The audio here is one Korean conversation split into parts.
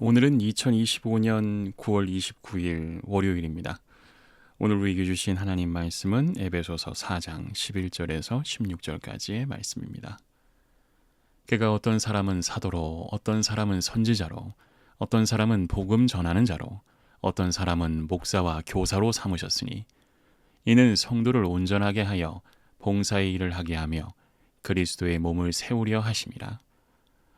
오늘은 2025년 9월 29일 월요일입니다. 오늘 우리에게 주신 하나님 말씀은 에베소서 4장 11절에서 16절까지의 말씀입니다. 그가 어떤 사람은 사도로, 어떤 사람은 선지자로, 어떤 사람은 복음 전하는 자로, 어떤 사람은 목사와 교사로 삼으셨으니 이는 성도를 온전하게 하여 봉사의 일을 하게 하며 그리스도의 몸을 세우려 하심이라.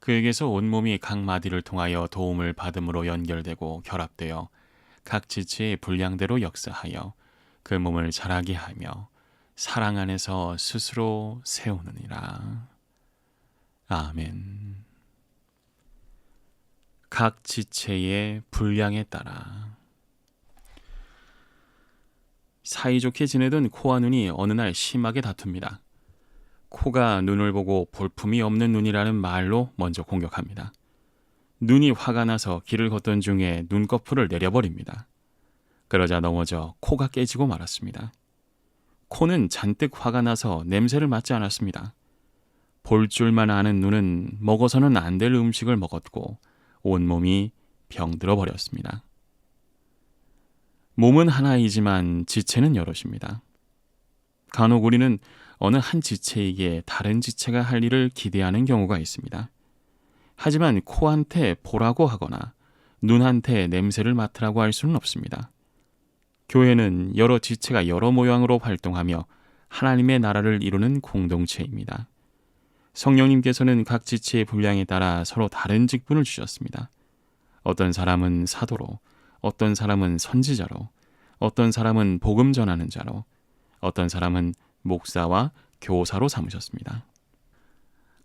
그에게서 온몸이 각 마디를 통하여 도움을 받음으로 연결되고 결합되어 각 지체의 분량대로 역사하여 그 몸을 자라게 하며 사랑 안에서 스스로 세우느니라. 아멘. 각 지체의 분량에 따라 사이좋게 지내던 코와 눈이 어느 날 심하게 다툽니다. 코가 눈을 보고 볼품이 없는 눈이라는 말로 먼저 공격합니다. 눈이 화가 나서 길을 걷던 중에 눈꺼풀을 내려버립니다. 그러자 넘어져 코가 깨지고 말았습니다. 코는 잔뜩 화가 나서 냄새를 맡지 않았습니다. 볼 줄만 아는 눈은 먹어서는 안 될 음식을 먹었고 온몸이 병들어 버렸습니다. 몸은 하나이지만 지체는 여럿입니다. 간혹 우리는 어느 한 지체에게 다른 지체가 할 일을 기대하는 경우가 있습니다. 하지만 코한테 보라고 하거나 눈한테 냄새를 맡으라고 할 수는 없습니다. 교회는 여러 지체가 여러 모양으로 활동하며 하나님의 나라를 이루는 공동체입니다. 성령님께서는 각 지체의 분량에 따라 서로 다른 직분을 주셨습니다. 어떤 사람은 사도로, 어떤 사람은 선지자로, 어떤 사람은 복음 전하는 자로, 어떤 사람은 목사와 교사로 삼으셨습니다.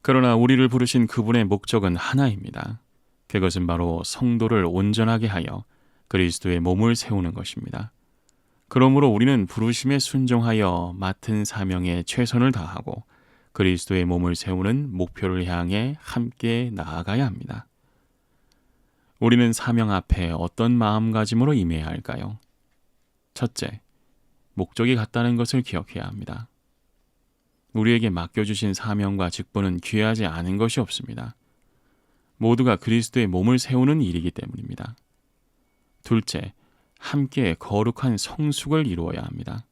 그러나 우리를 부르신 그분의 목적은 하나입니다. 그것은 바로 성도를 온전하게 하여 그리스도의 몸을 세우는 것입니다. 그러므로 우리는 부르심에 순종하여 맡은 사명에 최선을 다하고 그리스도의 몸을 세우는 목표를 향해 함께 나아가야 합니다. 우리는 사명 앞에 어떤 마음가짐으로 임해야 할까요? 첫째, 목적이 같다는 것을 기억해야 합니다. 우리에게 맡겨주신 사명과 직분은 귀하지 않은 것이 없습니다. 모두가 그리스도의 몸을 세우는 일이기 때문입니다. 둘째, 함께 거룩한 성숙을 이루어야 합니다.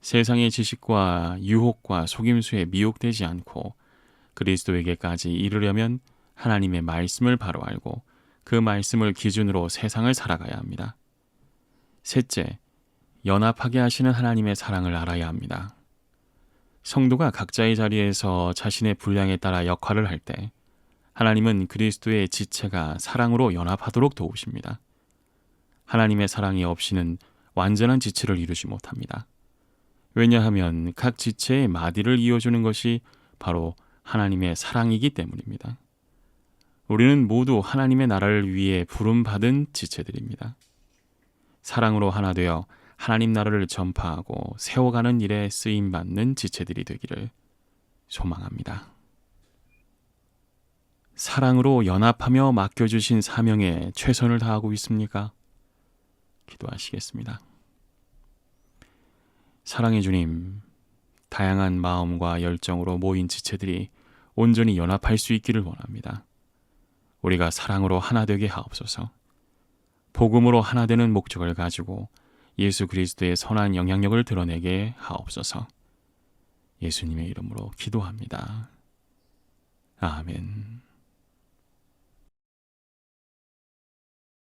세상의 지식과 유혹과 속임수에 미혹되지 않고 그리스도에게까지 이르려면 하나님의 말씀을 바로 알고 그 말씀을 기준으로 세상을 살아가야 합니다. 셋째, 연합하게 하시는 하나님의 사랑을 알아야 합니다. 성도가 각자의 자리에서 자신의 분량에 따라 역할을 할 때 하나님은 그리스도의 지체가 사랑으로 연합하도록 도우십니다. 하나님의 사랑이 없이는 완전한 지체를 이루지 못합니다. 왜냐하면 각 지체의 마디를 이어주는 것이 바로 하나님의 사랑이기 때문입니다. 우리는 모두 하나님의 나라를 위해 부름받은 지체들입니다. 사랑으로 하나 되어 하나님 나라를 전파하고 세워가는 일에 쓰임 받는 지체들이 되기를 소망합니다. 사랑으로 연합하며 맡겨주신 사명에 최선을 다하고 있습니까? 기도하시겠습니다. 사랑의 주님, 다양한 마음과 열정으로 모인 지체들이 온전히 연합할 수 있기를 원합니다. 우리가 사랑으로 하나 되게 하옵소서. 복음으로 하나 되는 목적을 가지고 예수 그리스도의 선한 영향력을 드러내게 하옵소서. 예수님의 이름으로 기도합니다. 아멘.